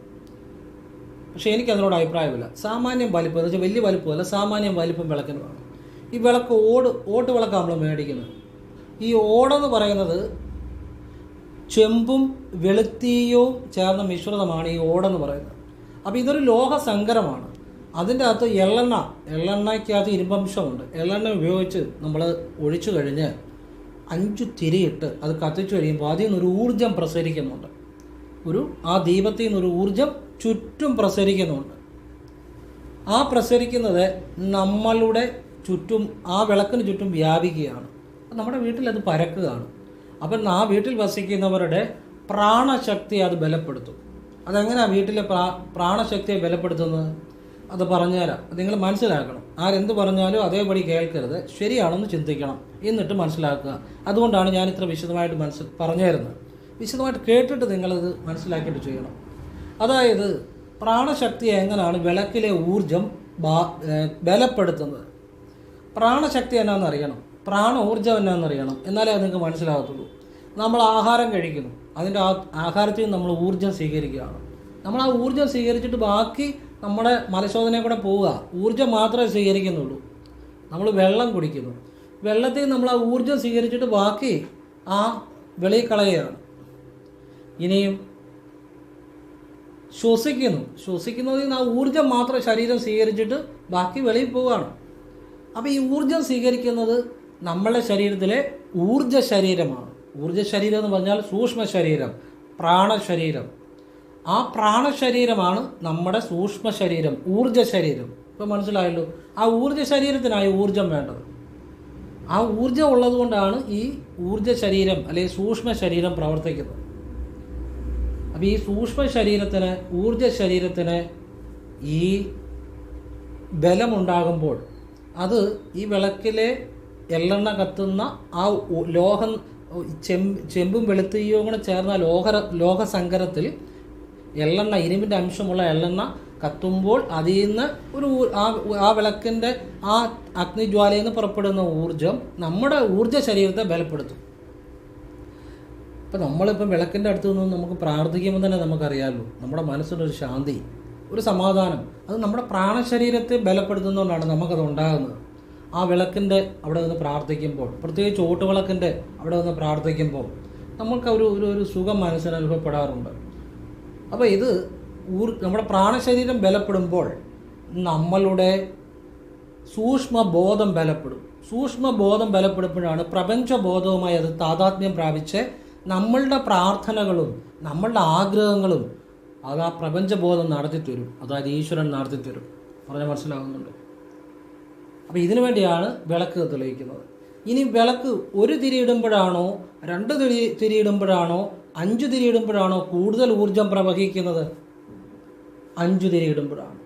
പക്ഷേ എനിക്ക് അതിനോട് അഭിപ്രായമില്ല. സാമാന്യം വലിപ്പം എന്ന് വെച്ചാൽ വലിയ വലിപ്പമല്ല സാമാന്യം വലിപ്പം വിളക്കിന് വേണം. ഈ വിളക്ക് ഓട് ഓട്ട് വിളക്കാണ് നമ്മൾ മേടിക്കുന്നത്. ഈ ഓടെന്ന് പറയുന്നത് ചെമ്പും വെളുത്തീയവും ചേർന്ന മിശ്രിതമാണ് ഈ ഓടെന്ന് പറയുന്നത്. അപ്പോൾ ഇതൊരു ലോഹ സങ്കരമാണ് അതിന്റെ അകത്ത് എള്ളെണ്ണ എള്ളെണ്ണയ്ക്കകത്ത് ഇരുമ്പംശമുണ്ട്. എള്ളെണ്ണ ഉപയോഗിച്ച് നമ്മൾ ഒഴിച്ചു കഴിഞ്ഞ് അഞ്ചു തിരിയിട്ട് അത് കത്തിച്ചു കഴിയുമ്പോൾ അതിൽ നിന്നൊരു ഊർജം പ്രസരിക്കുന്നുണ്ട്. ഒരു ആ ദീപത്തിൽ നിന്നൊരു ഊർജം ചുറ്റും പ്രസരിക്കുന്നുണ്ട്. ആ പ്രസരിക്കുന്നത് നമ്മളുടെ ചുറ്റും ആ വിളക്കിന് ചുറ്റും വ്യാപിക്കുകയാണ്. നമ്മുടെ വീട്ടിൽ അത് പരക്കുകയാണ്. അപ്പം ആ വീട്ടിൽ വസിക്കുന്നവരുടെ പ്രാണശക്തി അത് ബലപ്പെടുത്തും. അതെങ്ങനെയാണ് വീട്ടിലെ പ്രാ പ്രാണശക്തിയെ ബലപ്പെടുത്തുന്നത്? അത് പറഞ്ഞുതരാം. നിങ്ങൾ മനസ്സിലാക്കണം. ആരെന്ത് പറഞ്ഞാലും അതേപടി കേൾക്കരുത്. ശരിയാണെന്ന് ചിന്തിക്കണം. എന്നിട്ട് മനസ്സിലാക്കുക. അതുകൊണ്ടാണ് ഞാൻ ഇത്ര വിശദമായിട്ട് മനസ്സ് പറഞ്ഞു തരുന്നത് വിശദമായിട്ട് കേട്ടിട്ട് നിങ്ങളത് മനസ്സിലാക്കിയിട്ട് ചെയ്യണം. അതായത് പ്രാണശക്തി എങ്ങനെയാണ് വിളക്കിലെ ഊർജം ബലപ്പെടുത്തുന്നത്? പ്രാണശക്തി എന്നാണെന്ന് അറിയണം. പ്രാണ ഊർജം എന്നാന്ന് അറിയണം. എന്നാലേ അത് നിങ്ങൾക്ക് മനസ്സിലാകത്തുള്ളൂ. നമ്മൾ ആഹാരം കഴിക്കുന്നു. അതിന്റെ ആഹാരത്തിൽ നിന്ന് നമ്മൾ ഊർജം സ്വീകരിക്കുകയാണ്. നമ്മൾ ആ ഊർജം സ്വീകരിച്ചിട്ട് ബാക്കി നമ്മുടെ മലശോധനയിൽ കൂടെ പോവുക. ഊർജം മാത്രമേ സ്വീകരിക്കുന്നുള്ളൂ. നമ്മൾ വെള്ളം കുടിക്കുന്നു. വെള്ളത്തിൽ നമ്മൾ ആ ഊർജം സ്വീകരിച്ചിട്ട് ബാക്കി ആ വെളി കളയുകയാണ് ഇനിയും ശ്വസിക്കുന്നു. ശ്വസിക്കുന്നതിൽ നിന്ന് ആ ഊർജം മാത്രം ശരീരം സ്വീകരിച്ചിട്ട് ബാക്കി വെളിയിൽ പോവുകയാണ്. അപ്പോൾ ഈ ഊർജം സ്വീകരിക്കുന്നത് നമ്മളുടെ ശരീരത്തിലെ ഊർജ ശരീരമാണ്. ഊർജ ശരീരം എന്ന് പറഞ്ഞാൽ സൂക്ഷ്മ ശരീരം പ്രാണശരീരം ആ പ്രാണശരീരമാണ് നമ്മുടെ സൂക്ഷ്മ ശരീരം ഊർജ ശരീരം. ഇപ്പം മനസ്സിലായല്ലോ? ആ ഊർജ ശരീരത്തിനായി ഊർജം വേണ്ടത്. ആ ഊർജം ഉള്ളതുകൊണ്ടാണ് ഈ ഊർജ ശരീരം അല്ലെങ്കിൽ സൂക്ഷ്മ ശരീരം പ്രവർത്തിക്കുന്നത്. അപ്പോൾ ഈ സൂക്ഷ്മ ശരീരത്തിന് ഊർജ ശരീരത്തിന് ഈ ബലമുണ്ടാകുമ്പോൾ അത് ഈ വിളക്കിലെ എള്ളെണ്ണ കത്തുന്ന ആ ലോഹം ചെമ്പ് ചെമ്പും വെളുത്തീയവും കൂടെ ചേർന്ന ലോഹ ലോഹസങ്കരത്തിൽ എള്ളെണ്ണ ഇരുമ്പിന്റെ അംശമുള്ള എള്ളെണ്ണ കത്തുമ്പോൾ അതിൽ നിന്ന് ഒരു ആ ആ വിളക്കിന്റെ ആ അഗ്നിജ്വാലയിൽ നിന്ന് പുറപ്പെടുന്ന ഊർജം നമ്മുടെ ഊർജ ശരീരത്തെ ബലപ്പെടുത്തും. ഇപ്പം നമ്മളിപ്പം വിളക്കിന്റെ അടുത്ത് നിന്ന് നമുക്ക് പ്രാർത്ഥിക്കുമ്പോൾ തന്നെ നമുക്കറിയാമല്ലോ നമ്മുടെ മനസ്സിനൊരു ശാന്തി ഒരു സമാധാനം അത് നമ്മുടെ പ്രാണശരീരത്തെ ബലപ്പെടുത്തുന്നതുകൊണ്ടാണ് നമുക്കത് ഉണ്ടാകുന്നത്. ആ വിളക്കിന്റെ അവിടെ നിന്ന് പ്രാർത്ഥിക്കുമ്പോൾ പ്രത്യേകിച്ച് ഓട്ടുവിളക്കിന്റെ അവിടെ നിന്ന് പ്രാർത്ഥിക്കുമ്പോൾ നമുക്ക് ഒരു ഒരു ഒരു സുഖം മനസ്സിന് അനുഭവപ്പെടാറുണ്ട്. അപ്പോൾ ഇത് ഊർ നമ്മുടെ പ്രാണശരീരം ബലപ്പെടുമ്പോൾ നമ്മളുടെ സൂക്ഷ്മ ബോധം ബലപ്പെടും. സൂക്ഷ്മ ബോധം ബലപ്പെടുമ്പോഴാണ് പ്രപഞ്ച ബോധവുമായി അത് താതാത്മ്യം പ്രാപിച്ച് നമ്മളുടെ പ്രാർത്ഥനകളും നമ്മളുടെ ആഗ്രഹങ്ങളും അത് ആ പ്രപഞ്ചബോധം നടത്തിത്തരും. അതായത് ഈശ്വരൻ നടത്തിത്തരും. പറഞ്ഞാൽ മനസ്സിലാകുന്നുണ്ട് അപ്പോൾ ഇതിനു വേണ്ടിയാണ് വിളക്ക് തെളിയിക്കുന്നത്. ഇനി വിളക്ക് ഒരു തിരി ഇടുമ്പോഴാണോ രണ്ട് തിരി തിരി ഇടുമ്പോഴാണോ അഞ്ച് തിരി ഇടുമ്പോഴാണോ കൂടുതൽ ഊർജം പ്രവഹിക്കുന്നത്? അഞ്ചു തിരി ഇടുമ്പോഴാണ്.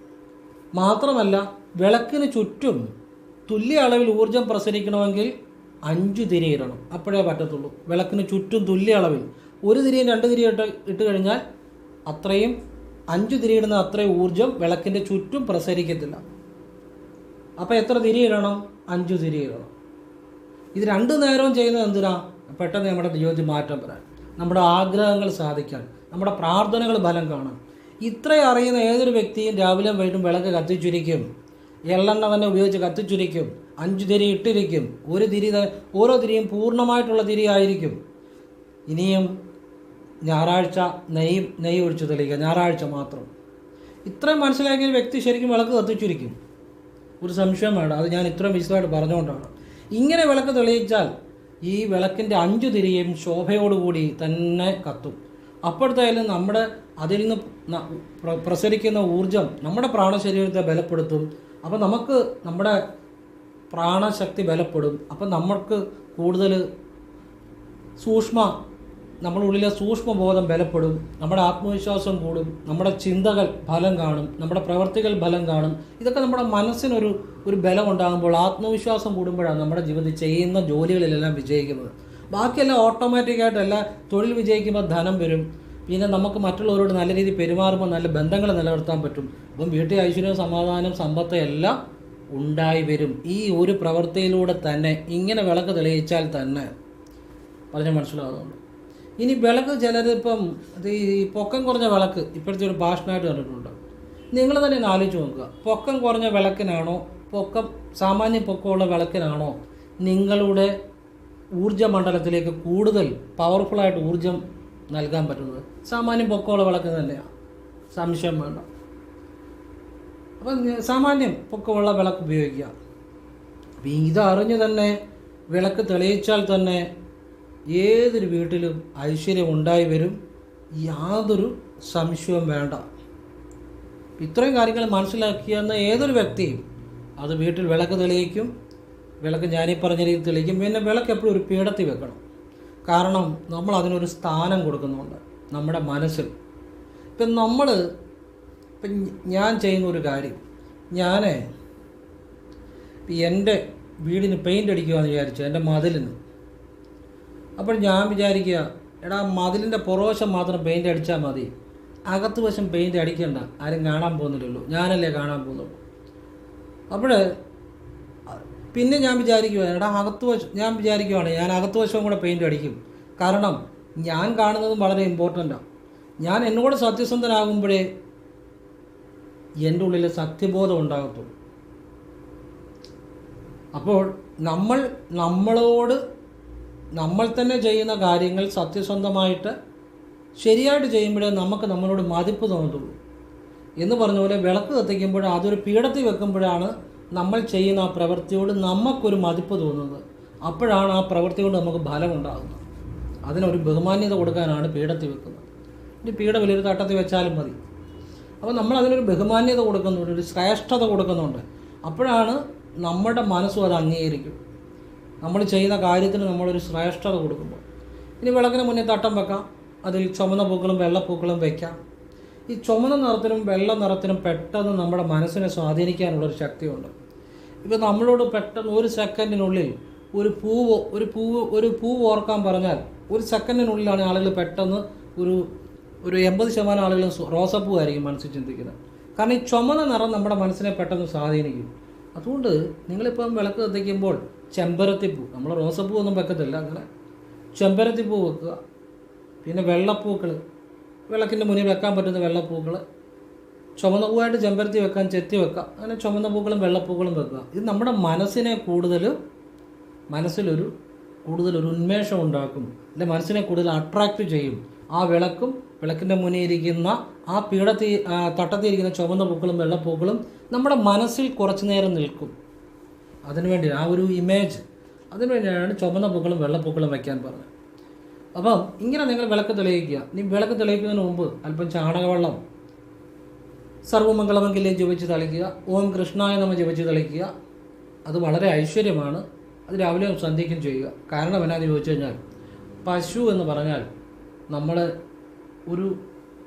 മാത്രമല്ല വിളക്കിന് ചുറ്റും തുല്യ അളവിൽ ഊർജം പ്രസരിക്കണമെങ്കിൽ അഞ്ചു തിരി ഇടണം. അപ്പോഴേ പറ്റത്തുള്ളൂ. വിളക്കിന് ചുറ്റും തുല്യ അളവിൽ. ഒരു തിരിയും രണ്ട് തിരിയും ഇട്ട് ഇട്ട് കഴിഞ്ഞാൽ അത്രയും അഞ്ചു തിരിയിടുന്ന അത്രയും ഊർജം വിളക്കിന്റെ ചുറ്റും പ്രസരിക്കത്തില്ല. അപ്പോൾ എത്ര തിരി ഇടണം? അഞ്ചു ഇടണം. ഇത് രണ്ടു നേരവും ചെയ്യുന്നത് എന്തിനാ? പെട്ടെന്ന് നമ്മുടെ ജീവിതത്തിൽ മാറ്റം വരാൻ. നമ്മുടെ ആഗ്രഹങ്ങൾ സാധിക്കാൻ. നമ്മുടെ പ്രാർത്ഥനകൾ ഫലം കാണാൻ. ഇത്രയും അറിയുന്ന ഏതൊരു വ്യക്തിയും രാവിലെയും വൈകിട്ടും വിളക്ക് കത്തിച്ചുരിക്കും. എള്ളെണ്ണ തന്നെ ഉപയോഗിച്ച് കത്തിച്ചുരിക്കും. അഞ്ചു തിരി ഇട്ടിരിക്കും. ഒരു തിരി ഓരോ തിരിയും പൂർണമായിട്ടുള്ള തിരി ആയിരിക്കും. ഇനിയും ഞായറാഴ്ച നെയ് നെയ് ഒഴിച്ച് തെളിയിക്കുക. ഞായറാഴ്ച മാത്രം. ഇത്രയും മനസ്സിലാക്കിയ ഒരു വ്യക്തി ശരിക്കും വിളക്ക് കത്തിച്ചുരിക്കും. ഒരു സംശയം വേണ്ട. അത് ഞാൻ ഇത്രയും വിശദമായിട്ട് പറഞ്ഞുകൊണ്ടാണ്. ഇങ്ങനെ വിളക്ക് തെളിയിച്ചാൽ ഈ വിളക്കിന്റെ അഞ്ചു തിരിയും ശോഭയോടുകൂടി തന്നെ കത്തും. അപ്പോഴത്തേലും നമ്മുടെ അതിൽ നിന്ന് പ്രസരിക്കുന്ന ഊർജം നമ്മുടെ പ്രാണശരീരത്തെ ബലപ്പെടുത്തും. അപ്പോൾ നമുക്ക് നമ്മുടെ പ്രാണശക്തി ബലപ്പെടും. അപ്പം നമ്മൾക്ക് കൂടുതൽ സൂക്ഷ്മ നമ്മുടെ ഉള്ളിലെ സൂക്ഷ്മബോധം ബലപ്പെടും നമ്മുടെ ആത്മവിശ്വാസം കൂടും നമ്മുടെ ചിന്തകൾ ഫലം കാണും നമ്മുടെ പ്രവർത്തികൾ ഫലം കാണും. ഇതൊക്കെ നമ്മുടെ മനസ്സിനൊരു ഒരു ബലം ഉണ്ടാകുമ്പോൾ ആത്മവിശ്വാസം കൂടുമ്പോഴാണ് നമ്മുടെ ജീവിതത്തിൽ ചെയ്യുന്ന ജോലികളിലെല്ലാം വിജയിക്കുന്നത്. ബാക്കിയെല്ലാം ഓട്ടോമാറ്റിക്കായിട്ട് തൊഴിൽ വിജയിക്കുമ്പോൾ ധനം വരും. പിന്നെ നമുക്ക് മറ്റുള്ളവരോട് നല്ല രീതിയിൽ പെരുമാറുമ്പോൾ നല്ല ബന്ധങ്ങൾ നിലനിർത്താൻ പറ്റും. അപ്പം വീട്ടിൽ ഐശ്വര്യം സമാധാനം സമ്പത്ത് എല്ലാം ഉണ്ടായി വരും. ഈ ഒരു പ്രവൃത്തിയിലൂടെ തന്നെ ഇങ്ങനെ വിളക്ക് തെളിയിച്ചാൽ തന്നെ. പറഞ്ഞ് മനസ്സിലാകുന്നുണ്ട് ഇനി വിളക്ക് ചിലരിപ്പം ഈ പൊക്കം കുറഞ്ഞ വിളക്ക് ഇപ്പോഴത്തെ ഒരു ഭാഷണമായിട്ട് കണ്ടിട്ടുണ്ട്. നിങ്ങൾ തന്നെ ആലോചിച്ച് നോക്കുക. പൊക്കം കുറഞ്ഞ വിളക്കിനാണോ പൊക്കം സാമാന്യ പൊക്കമുള്ള വിളക്കിനാണോ നിങ്ങളുടെ ഊർജ മണ്ഡലത്തിലേക്ക് കൂടുതൽ പവർഫുള്ളായിട്ട് ഊർജം നൽകാൻ പറ്റുന്നത്? സാമാന്യം പൊക്കമുള്ള വിളക്ക് തന്നെയാണ് സംശയം വേണ്ട. അപ്പം സാമാന്യം പൊക്കമുള്ള വിളക്ക് ഉപയോഗിക്കുക. അപ്പം ഇതറിഞ്ഞ് തന്നെ വിളക്ക് തെളിയിച്ചാൽ തന്നെ ഏതൊരു വീട്ടിലും ഐശ്വര്യം ഉണ്ടായി വരും. യാതൊരു സംശയവും വേണ്ട. ഇത്രയും കാര്യങ്ങൾ മനസ്സിലാക്കിയെന്ന ഏതൊരു വ്യക്തിയും അത് വീട്ടിൽ വിളക്ക് തെളിയിക്കും. വിളക്ക് ഞാനീ പറഞ്ഞ രീതിയിൽ തെളിയിക്കും. പിന്നെ വിളക്ക് എപ്പോഴും ഒരു പീഠത്തിൽ വെക്കണം. കാരണം നമ്മൾ അതിനൊരു സ്ഥാനം കൊടുക്കുന്നുണ്ട് നമ്മുടെ മനസ്സിൽ. ഇപ്പം നമ്മൾ ഇപ്പം ഞാൻ ചെയ്യുന്ന ഒരു കാര്യം. ഞാൻ എന്റെ വീടിന് പെയിന്റ് അടിക്കുക എന്ന് വിചാരിച്ചു എന്റെ മതിലിന്. അപ്പോൾ ഞാൻ വിചാരിക്കുക എടാ മതിലിന്റെ പുറവശം മാത്രം പെയിന്റ് അടിച്ചാൽ മതി. അകത്ത് വശം പെയിന്റ് അടിക്കണ്ട. ആരും കാണാൻ പോകുന്നില്ലല്ലോ ഞാനല്ലേ കാണാൻ പോകുന്നുള്ളൂ. അപ്പോൾ പിന്നെ ഞാൻ വിചാരിക്കുക എടാ അകത്ത് വശം ഞാൻ വിചാരിക്കുവാണ് ഞാൻ അകത്ത് വശവും കൂടെ പെയിന്റ് അടിക്കും. കാരണം ഞാൻ കാണുന്നതും വളരെ ഇമ്പോർട്ടന്റാണ് ഞാൻ എന്നോട് സത്യസന്ധനാകുമ്പോഴേ എന്റെ ഉള്ളിൽ സത്യബോധം ഉണ്ടാകത്തുള്ളൂ. അപ്പോൾ നമ്മൾ നമ്മളോട് നമ്മൾ തന്നെ ചെയ്യുന്ന കാര്യങ്ങൾ സത്യസന്ധമായിട്ട് ശരിയായിട്ട് ചെയ്യുമ്പോഴേ നമുക്ക് നമ്മളോട് മതിപ്പ് തോന്നത്തുള്ളൂ. എന്ന് പറഞ്ഞ പോലെ വിളക്ക് കത്തിക്കുമ്പോൾ അതൊരു പീഠത്തിൽ വെക്കുമ്പോഴാണ് നമ്മൾ ചെയ്യുന്ന ആ പ്രവൃത്തിയോട് നമുക്കൊരു മതിപ്പ് തോന്നുന്നത്. അപ്പോഴാണ് ആ പ്രവൃത്തി കൊണ്ട് നമുക്ക് ഫലമുണ്ടാകുന്നത് അതിനൊരു ബഹുമാന്യത കൊടുക്കാനാണ് പീഠത്തിൽ വെക്കുന്നത്. ഇനി പീഠ വലിയൊരു തട്ടത്തിൽ വെച്ചാലും മതി. അപ്പോൾ നമ്മൾ അതിനൊരു ബഹുമാന്യത കൊടുക്കുന്നുണ്ട് ഒരു ശ്രേഷ്ഠത കൊടുക്കുന്നുണ്ട്. അപ്പോഴാണ് നമ്മുടെ മനസ്സും അത് അംഗീകരിക്കും. നമ്മൾ ചെയ്യുന്ന കാര്യത്തിന് നമ്മളൊരു ശ്രേഷ്ഠത കൊടുക്കുമ്പോൾ. ഇനി വിളക്കിന് മുന്നേ തട്ടം വെക്കാം. അതിൽ ചുമന്ന പൂക്കളും വെള്ളപ്പൂക്കളും വയ്ക്കാം ഈ ചുമന്ന നിറത്തിനും വെള്ള നിറത്തിനും പെട്ടെന്ന് നമ്മുടെ മനസ്സിനെ സ്വാധീനിക്കാനുള്ളൊരു ശക്തിയുണ്ട്. ഇപ്പോൾ നമ്മളോട് പെട്ടെന്ന് ഒരു സെക്കൻഡിനുള്ളിൽ ഒരു പൂവ് ഒരു പൂവ് ഒരു പൂവ് ഓർക്കാൻ പറഞ്ഞാൽ ഒരു സെക്കൻഡിനുള്ളിലാണ് ആളുകൾ പെട്ടെന്ന് ഒരു ഒരു എൺപത് ശതമാനം ആളുകൾ റോസപ്പൂ ആയിരിക്കും മനസ്സിൽ ചിന്തിക്കുന്നത്. കാരണം ഈ ചുമന്ന നിറം നമ്മുടെ മനസ്സിനെ പെട്ടെന്ന് സ്വാധീനിക്കും. അതുകൊണ്ട് നിങ്ങളിപ്പം വിളക്ക് കത്തിക്കുമ്പോൾ ചെമ്പരത്തിപ്പൂ. നമ്മൾ റോസപ്പൂ ഒന്നും വെക്കത്തില്ല. അങ്ങനെ ചെമ്പരത്തിപ്പൂ വെക്കുക. പിന്നെ വെള്ളപ്പൂക്കൾ വിളക്കിന്റെ മുന്നിൽ വെക്കാൻ പറ്റുന്ന വെള്ളപ്പൂക്കൾ ചുമന്ന പൂവായിട്ട് ചെമ്പരത്തി വെക്കാൻ ചെത്തി വെക്കാം. അങ്ങനെ ചുമന്ന പൂക്കളും വെള്ളപ്പൂക്കളും വെക്കുക. ഇത് നമ്മുടെ മനസ്സിനെ കൂടുതൽ മനസ്സിലൊരു കൂടുതലൊരു ഉന്മേഷം ഉണ്ടാക്കും. അല്ലെ മനസ്സിനെ കൂടുതൽ അട്രാക്റ്റ് ചെയ്യും. ആ വിളക്കും വിളക്കിന്റെ മുന്നിൽ ഇരിക്കുന്ന ആ പീഠത്തിൽ തട്ടത്തിരിക്കുന്ന ചുവന്ന പൂക്കളും വെള്ളപ്പൂക്കളും നമ്മുടെ മനസ്സിൽ കുറച്ചു നേരം നിൽക്കും. അതിനുവേണ്ടി ആ ഒരു ഇമേജ് അതിനുവേണ്ടിയാണ് ചുമന്ന പൂക്കളും വെള്ളപ്പൂക്കളും വയ്ക്കാൻ പറഞ്ഞത്. അപ്പം ഇങ്ങനെ നിങ്ങൾ വിളക്ക് തെളിയിക്കുക. ഇനി വിളക്ക് തെളിയിക്കുന്നതിന് മുമ്പ് അല്പം ചാണകവെള്ളം സർവമംഗളമെങ്കിലും ജപിച്ച് തളിക്കുക. ഓം കൃഷ്ണായ നമ ജപിച്ച് തളിക്കുക. അത് വളരെ ഐശ്വര്യമാണ്. അത് രാവിലെ സന്ധ്യയ്ക്കും ചെയ്യുക. കാരണം എന്നാന്ന് ചോദിച്ചു കഴിഞ്ഞാൽ പശു എന്ന് പറഞ്ഞാൽ നമ്മൾ ഒരു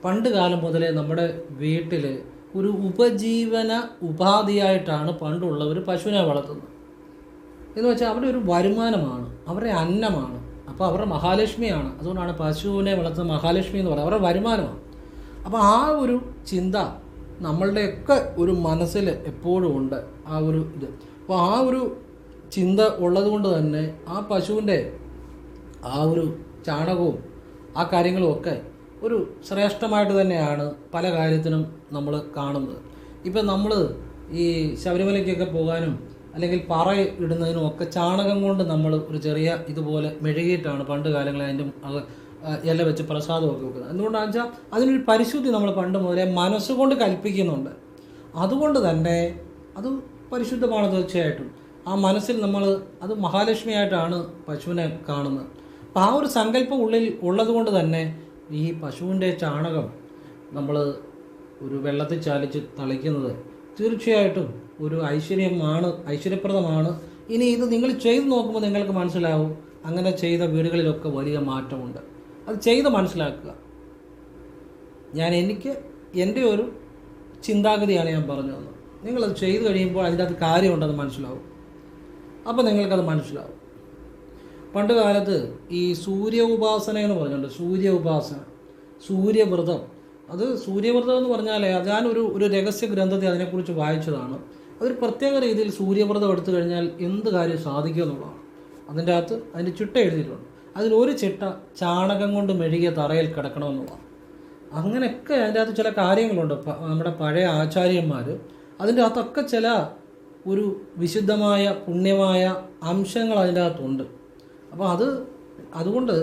പണ്ട് കാലം മുതലേ നമ്മുടെ വീട്ടിൽ ഒരു ഉപജീവന ഉപാധിയായിട്ടാണ് പണ്ടുള്ളവർ പശുവിനെ വളർത്തുന്നത്. എന്ന് വെച്ചാൽ അവരുടെ ഒരു വരുമാനമാണ് അവരുടെ അന്നമാണ് അപ്പോൾ അവരുടെ മഹാലക്ഷ്മിയാണ്. അതുകൊണ്ടാണ് പശുവിനെ വളർത്തുന്ന മഹാലക്ഷ്മി എന്ന് പറയുന്നത് അവരുടെ വരുമാനമാണ്. അപ്പോൾ ആ ഒരു ചിന്ത നമ്മളുടെയൊക്കെ ഒരു മനസ്സിൽ എപ്പോഴും ഉണ്ട് ആ ഒരു ഇത്. അപ്പോൾ ആ ഒരു ചിന്ത ഉള്ളത് കൊണ്ട് തന്നെ ആ പശുവിന്റെ ആ ഒരു ചാണകവും ആ കാര്യങ്ങളും ഒക്കെ ഒരു ശ്രേഷ്ഠമായിട്ട് തന്നെയാണ് പല കാര്യത്തിനും നമ്മൾ കാണുന്നത്. ഇപ്പം നമ്മൾ ഈ ശബരിമലയ്ക്കൊക്കെ പോകാനും അല്ലെങ്കിൽ പറ ഇടുന്നതിനും ഒക്കെ ചാണകം കൊണ്ട് നമ്മൾ ഒരു ചെറിയ ഇതുപോലെ മെഴുകിയിട്ടാണ് പണ്ട് കാലങ്ങളിൽ അതിന്റെ ഇല വെച്ച് പ്രസാദമൊക്കെ വെക്കുന്നത്. എന്തുകൊണ്ടാണെന്ന് വെച്ചാൽ അതിനൊരു പരിശുദ്ധി നമ്മൾ പണ്ട് മുതലേ മനസ്സുകൊണ്ട് കൽപ്പിക്കുന്നുണ്ട്. അതുകൊണ്ട് തന്നെ അത് പരിശുദ്ധമാണ് തീർച്ചയായിട്ടും. ആ മനസ്സിൽ നമ്മൾ അത് മഹാലക്ഷ്മിയായിട്ടാണ് പശുവിനെ കാണുന്നത്. അപ്പോൾ ആ ഒരു സങ്കല്പം ഉള്ളിൽ ഉള്ളതുകൊണ്ട് തന്നെ ഈ പശുവിന്റെ ചാണകം നമ്മൾ ഒരു വെള്ളത്തിൽ ചാലിച്ച് തളിക്കുന്നത് തീർച്ചയായിട്ടും ഒരു ഐശ്വര്യമാണ് ഐശ്വര്യപ്രദമാണ്. ഇനി ഇത് നിങ്ങൾ ചെയ്ത് നോക്കുമ്പോൾ നിങ്ങൾക്ക് മനസ്സിലാവും. അങ്ങനെ ചെയ്ത വീടുകളിലൊക്കെ വലിയ മാറ്റമുണ്ട്. അത് ചെയ്ത് മനസ്സിലാക്കുക. ഞാൻ എനിക്ക് എന്റെ ഒരു ചിന്താഗതിയാണ് ഞാൻ പറഞ്ഞു തന്നത്. നിങ്ങളത് ചെയ്തു കഴിയുമ്പോൾ അതിന്റെ അത് കാര്യമുണ്ടെന്ന് മനസ്സിലാവും. അപ്പോൾ നിങ്ങൾക്കത് മനസ്സിലാവും. പണ്ട് കാലത്ത് ഈ സൂര്യ ഉപാസന എന്ന് പറഞ്ഞിട്ടുണ്ട് സൂര്യ ഉപാസന. സൂര്യവ്രതം അത് സൂര്യവ്രതം എന്ന് പറഞ്ഞാൽ ഞാനൊരു ഒരു രഹസ്യ ഗ്രന്ഥത്തെ അതിനെക്കുറിച്ച് വായിച്ചതാണ്. അതൊരു പ്രത്യേക രീതിയിൽ സൂര്യവ്രതം എടുത്തു കഴിഞ്ഞാൽ എന്ത് കാര്യം സാധിക്കും എന്നുള്ളതാണ്. അതിന്റെ അകത്ത് അതിന്റെ ചിട്ട എഴുതിയിട്ടുണ്ട്. അതിലൊരു ചിട്ട ചാണകം കൊണ്ട് മെഴുകിയ തറയിൽ കിടക്കണമെന്നുള്ളതാണ് അങ്ങനെയൊക്കെ അതിന്റെ അകത്ത് ചില കാര്യങ്ങളുണ്ട്. നമ്മുടെ പഴയ ആചാര്യന്മാർ അതിന്റെ അകത്തൊക്കെ ചില ഒരു വിശുദ്ധമായ പുണ്യമായ അംശങ്ങൾ അതിന്റെ അകത്തുണ്ട്. അപ്പോൾ അത് അതുകൊണ്ട്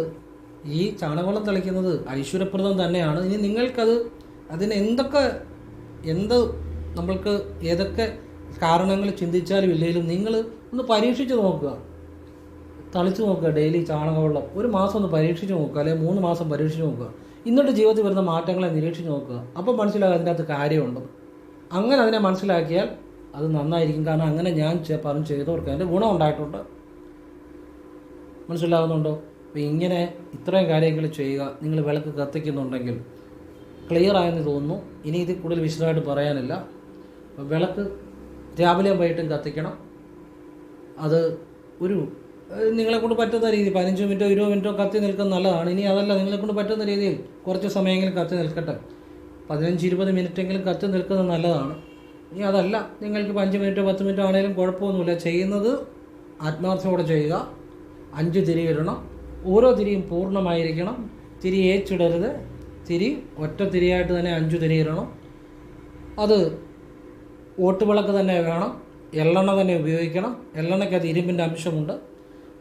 ഈ ചാണകവെള്ളം തളിക്കുന്നത് ഐശ്വര്യപ്രദം തന്നെയാണ്. ഇനി നിങ്ങൾക്കത് അതിന് എന്തൊക്കെ എന്ത് നമ്മൾക്ക് ഏതൊക്കെ കാരണങ്ങൾ ചിന്തിച്ചാലും ഇല്ലെങ്കിലും നിങ്ങൾ ഒന്ന് പരീക്ഷിച്ച് നോക്കുക. തളിച്ച് നോക്കുക ഡെയിലി ചാണകവെള്ളം. ഒരു മാസം ഒന്ന് പരീക്ഷിച്ച് നോക്കുക അല്ലെങ്കിൽ മൂന്ന് മാസം പരീക്ഷിച്ച് നോക്കുക. ഇന്നത്തെ ജീവിതത്തിൽ വരുന്ന മാറ്റങ്ങളെ നിരീക്ഷിച്ച് നോക്കുക. അപ്പോൾ മനസ്സിലാകും അതിനകത്ത് അകത്ത് കാര്യമുണ്ടെന്ന് അങ്ങനെ അതിനെ മനസ്സിലാക്കിയാൽ അത് നന്നായിരിക്കും. കാരണം അങ്ങനെ ഞാൻ പറഞ്ഞ് ചെയ്തവർക്ക് അതിന്റെ ഗുണം ഉണ്ടായിട്ടുണ്ട്. മനസ്സിലാകുന്നുണ്ടോ? അപ്പോൾ ഇങ്ങനെ ഇത്രയും കാര്യങ്ങൾ ചെയ്യുക നിങ്ങൾ വിളക്ക് കത്തിക്കുന്നുണ്ടെങ്കിൽ ക്ലിയർ ആയെന്ന് തോന്നുന്നു. ഇനി ഇത് കൂടുതൽ വിശദമായിട്ട് പറയാനില്ല. വിളക്ക് രാവിലെയും വൈകിട്ടും കത്തിക്കണം. അത് ഒരു നിങ്ങളെ കൊണ്ട് പറ്റുന്ന രീതി പതിനഞ്ച് മിനിറ്റോ ഇരുപത് മിനിറ്റോ കത്തി നിൽക്കുന്നത് നല്ലതാണ്. ഇനി അതല്ല നിങ്ങളെ കൊണ്ട് പറ്റുന്ന രീതിയിൽ കുറച്ച് സമയമെങ്കിലും കത്തി നിൽക്കട്ടെ. പതിനഞ്ച് ഇരുപത് മിനിറ്റെങ്കിലും കത്തി നിൽക്കുന്നത് നല്ലതാണ്. ഇനി അതല്ല നിങ്ങൾക്ക് അഞ്ച് മിനിറ്റോ പത്ത് മിനിറ്റോ ആണെങ്കിലും കുഴപ്പമൊന്നുമില്ല. ചെയ്യുന്നത് ആത്മാർത്ഥയോടെ ചെയ്യുക. അഞ്ച് തിരി ഇടണം. ഓരോ തിരിയും പൂർണമായിരിക്കണം. തിരി ഏച്ചിടരുത്. തിരി ഒറ്റ തിരിയായിട്ട് തന്നെ അഞ്ചു തിരി ഇടണം. അത് ഓട്ടുവിളക്ക് തന്നെ വേണം. എള്ളെണ്ണ തന്നെ ഉപയോഗിക്കണം. എള്ളെണ്ണയ്ക്കകത്ത് ഇരുമ്പിന്റെ അംശമുണ്ട്.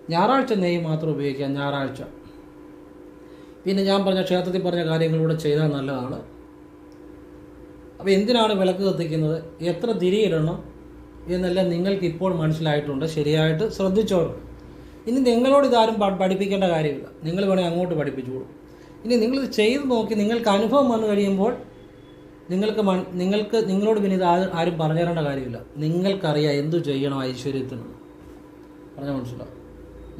ഞായറാഴ്ച നെയ്യ് മാത്രം ഉപയോഗിക്കാം ഞായറാഴ്ച. പിന്നെ ഞാൻ പറഞ്ഞ ക്ഷേത്രത്തിൽ പറഞ്ഞ കാര്യങ്ങളിലൂടെ ചെയ്താൽ നല്ലതാണ്. അപ്പോൾ എന്തിനാണ് വിളക്ക് കത്തിക്കുന്നത്? എത്ര തിരിയിടണം എന്നെല്ലാം നിങ്ങൾക്ക് ഇപ്പോൾ മനസ്സിലായിട്ടുണ്ട്. ശരിയായിട്ട് ശ്രദ്ധിച്ചോളൂ. ഇനി നിങ്ങളോട് ഇതാരും പഠിപ്പിക്കേണ്ട കാര്യമില്ല. നിങ്ങൾ വേണമെങ്കിൽ അങ്ങോട്ട് പഠിപ്പിച്ചോളൂ. ഇനി നിങ്ങൾ ചെയ്ത് നോക്കി നിങ്ങൾക്ക് അനുഭവം വന്നു കഴിയുമ്പോൾ നിങ്ങൾക്ക് നിങ്ങൾക്ക് നിങ്ങളോട് പിന്നെ ഇത് ആരും പറഞ്ഞു തരേണ്ട കാര്യമില്ല. നിങ്ങൾക്കറിയാം എന്തു ചെയ്യണം ഐശ്വര്യത്തിന്. പറഞ്ഞാൽ മനസ്സിലാവും.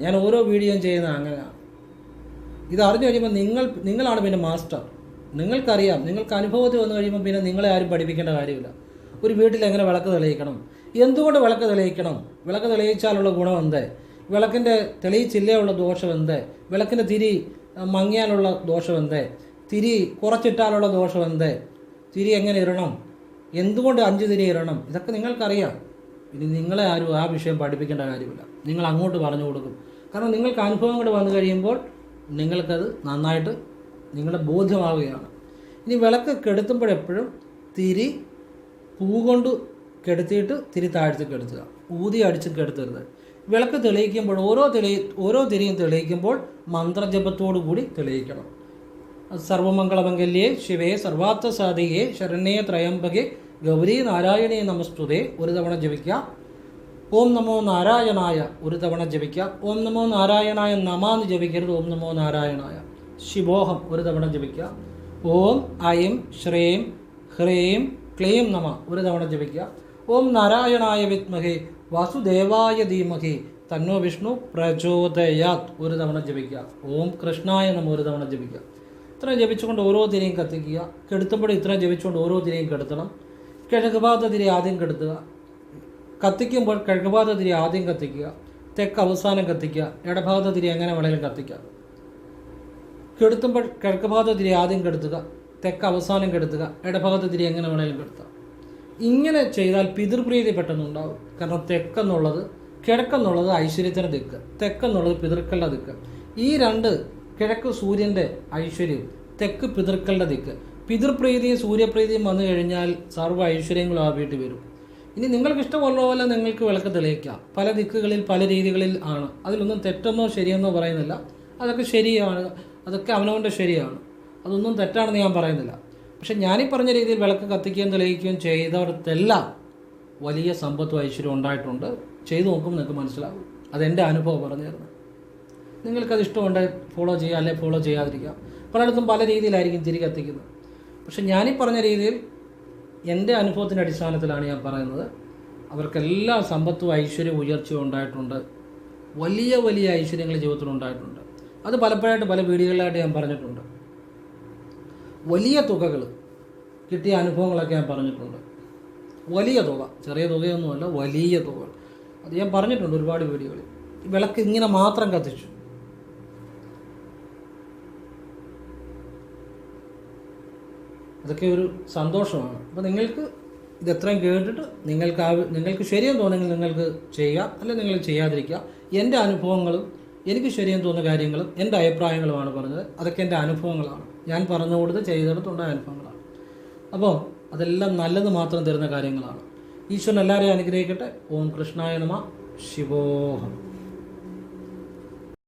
ഞാൻ ഓരോ വീഡിയോയും ചെയ്യുന്ന അങ്ങനെയാണ് ഇത് അറിഞ്ഞു കഴിയുമ്പോൾ നിങ്ങൾ നിങ്ങളാണ് പിന്നെ മാസ്റ്റർ. നിങ്ങൾക്കറിയാം നിങ്ങൾക്ക് അനുഭവത്തിൽ വന്നു കഴിയുമ്പോൾ പിന്നെ നിങ്ങളെ ആരും പഠിപ്പിക്കേണ്ട കാര്യമില്ല. ഒരു വീട്ടിൽ എങ്ങനെ വിളക്ക് തെളിയിക്കണം? എന്തുകൊണ്ട് വിളക്ക് തെളിയിക്കണം? വിളക്ക് തെളിയിച്ചാലുള്ള ഗുണം എന്ത്? വിളക്കിന്റെ തെളിയിച്ചില്ലയുള്ള ദോഷം എന്ത്? വിളക്കിന്റെ തിരി മങ്ങിയാലുള്ള ദോഷം എന്ത്? തിരി കുറച്ചിട്ടാലുള്ള ദോഷം എന്ത്? തിരി എങ്ങനെ ഇരണം എന്തുകൊണ്ട് അഞ്ച് തിരി ഇരണം ഇതൊക്കെ നിങ്ങൾക്കറിയാം. ഇനി നിങ്ങളെ ആരും ആ വിഷയം പഠിപ്പിക്കേണ്ട കാര്യമില്ല. നിങ്ങൾ അങ്ങോട്ട് പറഞ്ഞു കൊടുക്കും. കാരണം നിങ്ങൾക്ക് അനുഭവങ്ങൾ വന്നു കഴിയുമ്പോൾ നിങ്ങൾക്കത് നന്നായിട്ട് നിങ്ങളുടെ ബോധ്യമാവുകയാണ്. ഇനി വിളക്ക് കെടുത്തുമ്പോഴെപ്പോഴും തിരി പൂ കൊണ്ട് കെടുത്തിയിട്ട് തിരി താഴ്ത്തി കെടുത്തുക. ഊതി അടിച്ച് കെടുത്തരുത്. വിളക്ക് തെളിയിക്കുമ്പോൾ ഓരോ തെളി ഓരോ തിരിയും തെളിയിക്കുമ്പോൾ മന്ത്രജപത്തോടു കൂടി തെളിയിക്കണം. സർവമംഗളമംഗല്യേ ശിവേ സർവാർത്ഥസാധികേ ശരണ്യേ ത്രയംബകെ ഗൗരി നാരായണേ നമസ്തുതേ ഒരു തവണ ജപിക്കാം ഓം നമോ നാരായണായ ഒരു തവണ ജപിക്കാം ഓം നമോ നാരായണായ നമാന്ന് ജപിക്കരുത്. ഓം നമോ നാരായണായ ശിവോഹം ഒരു തവണ ജപിക്കാം ഓം ഐം ശ്രീം ഹ്രീം ക്ലീം നമ ഒരു തവണ ജപിക്കാം ഓം നാരായണായ വിത്മഹേ വാസുദേവായ ധീമഹി തന്നോ വിഷ്ണു പ്രചോദയാത്. ഒരു തവണ ജപിക്കുക. ഓം കൃഷ്ണായ നമ ഒരു തവണ ജപിക്കുക. ഇത്ര ജപിച്ചുകൊണ്ട് ഓരോ തിരയും കത്തിക്കുക. കെടുത്തുമ്പോൾ ഇത്ര ജപിച്ചുകൊണ്ട് ഓരോ തിരയും കെടുത്തണം. കിഴക്കുപാത തിരി ആദ്യം കെടുത്തുക. കത്തിക്കുമ്പോൾ കിഴക്കുപാത തിരി ആദ്യം കത്തിക്കുക. തെക്ക് അവസാനം കത്തിക്കുക. ഇടഭാഗത്തെ തിരി എങ്ങനെ വേണമെങ്കിലും കത്തിക്കുക. കെടുത്തുമ്പോൾ കിഴക്കുപാത തിരി ആദ്യം കെടുത്തുക. തെക്ക് അവസാനം കെടുത്തുക. ഇടഭാഗത്തെ തിരി എങ്ങനെ വേണമെങ്കിലും കെടുത്തുക ഇങ്ങനെ ചെയ്താൽ പിതൃപ്രീതി പെട്ടെന്നുണ്ടാവും. കാരണം തെക്കെന്നുള്ളത് കിഴക്കെന്നുള്ളത് ഐശ്വര്യത്തിന്റെ ദിക്ക്. തെക്കെന്നുള്ളത് പിതൃക്കളുടെ ദിക്ക്. ഈ രണ്ട് കിഴക്ക് സൂര്യന്റെ ഐശ്വര്യം തെക്ക് പിതൃക്കളുടെ ദിക്ക്. പിതൃപ്രീതിയും സൂര്യപ്രീതിയും വന്നു കഴിഞ്ഞാൽ സർവ ഐശ്വര്യങ്ങളും ആ വീട്ടിൽ വരും. ഇനി നിങ്ങൾക്ക് ഇഷ്ടമുള്ള പോലെ നിങ്ങൾക്ക് വിളക്ക് തെളിയിക്കാം. പല ദിക്കുകളിൽ പല രീതികളിൽ ആണ്. അതിലൊന്നും തെറ്റെന്നോ ശരിയെന്നോ പറയുന്നില്ല. അതൊക്കെ ശരിയാണ്. അതൊക്കെ അവനവന്റെ ശരിയാണ്. അതൊന്നും തെറ്റാണെന്ന് ഞാൻ പറയുന്നില്ല. പക്ഷെ ഞാനീ പറഞ്ഞ രീതിയിൽ വിളക്ക് കത്തിക്കുകയും തെളിയിക്കുകയും ചെയ്തവർക്കെല്ലാം വലിയ സമ്പത്തും ഐശ്വര്യം ഉണ്ടായിട്ടുണ്ട്. ചെയ്തു നോക്കുമ്പോൾ നിങ്ങൾക്ക് മനസ്സിലാകും അതെന്റെ അനുഭവം പറഞ്ഞു തരുന്നത് നിങ്ങൾക്കത് ഇഷ്ടമുണ്ട് ഫോളോ ചെയ്യുക അല്ലെങ്കിൽ ഫോളോ ചെയ്യാതിരിക്കുക. പലയിടത്തും പല രീതിയിലായിരിക്കും തിരി കത്തിക്കുന്നത് പക്ഷെ ഞാനീ പറഞ്ഞ രീതിയിൽ എന്റെ അനുഭവത്തിന്റെ അടിസ്ഥാനത്തിലാണ് ഞാൻ പറയുന്നത്. അവർക്കെല്ലാം സമ്പത്തും ഐശ്വര്യവും ഉയർച്ചയും ഉണ്ടായിട്ടുണ്ട്. വലിയ വലിയ ഐശ്വര്യങ്ങൾ ജീവിതത്തിൽ ഉണ്ടായിട്ടുണ്ട്. അത് പലപ്പോഴായിട്ട് പല വീഡിയോകളിലായിട്ട് ഞാൻ പറഞ്ഞിട്ടുണ്ട്. വലിയ തുകകൾ കിട്ടിയ അനുഭവങ്ങളൊക്കെ ഞാൻ പറഞ്ഞിട്ടുണ്ട്. വലിയ തുക ചെറിയ തുകയൊന്നുമല്ല വലിയ തുകകൾ അത് ഞാൻ പറഞ്ഞിട്ടുണ്ട് ഒരുപാട് വീഡിയോകളിൽ. വിളക്ക് ഇങ്ങനെ മാത്രം കത്തിച്ചു. അതൊക്കെ ഒരു സന്തോഷമാണ്. അപ്പോൾ നിങ്ങൾക്ക് ഇത് എത്രയും കേട്ടിട്ട് നിങ്ങൾക്ക് ആ നിങ്ങൾക്ക് ശരിയെന്ന് തോന്നുന്നെങ്കിൽ നിങ്ങൾക്ക് ചെയ്യുക അല്ലെങ്കിൽ നിങ്ങൾ ചെയ്യാതിരിക്കുക. എന്റെ അനുഭവങ്ങളും എനിക്ക് ശരിയെന്ന് തോന്നുന്ന കാര്യങ്ങളും എന്റെ അഭിപ്രായങ്ങളുമാണ് പറഞ്ഞത്. അതൊക്കെ എന്റെ അനുഭവങ്ങളാണ്. ഞാൻ പറഞ്ഞു കൊടുത്ത് ചെയ്തെടുത്തുണ്ടായ അനുഭവങ്ങളാണ്. അപ്പോൾ അതെല്ലാം നല്ലത് മാത്രം തരുന്ന കാര്യങ്ങളാണ്. ഈശ്വരൻ എല്ലാവരെയും അനുഗ്രഹിക്കട്ടെ. ഓം കൃഷ്ണായ നമ. ശിവോഹം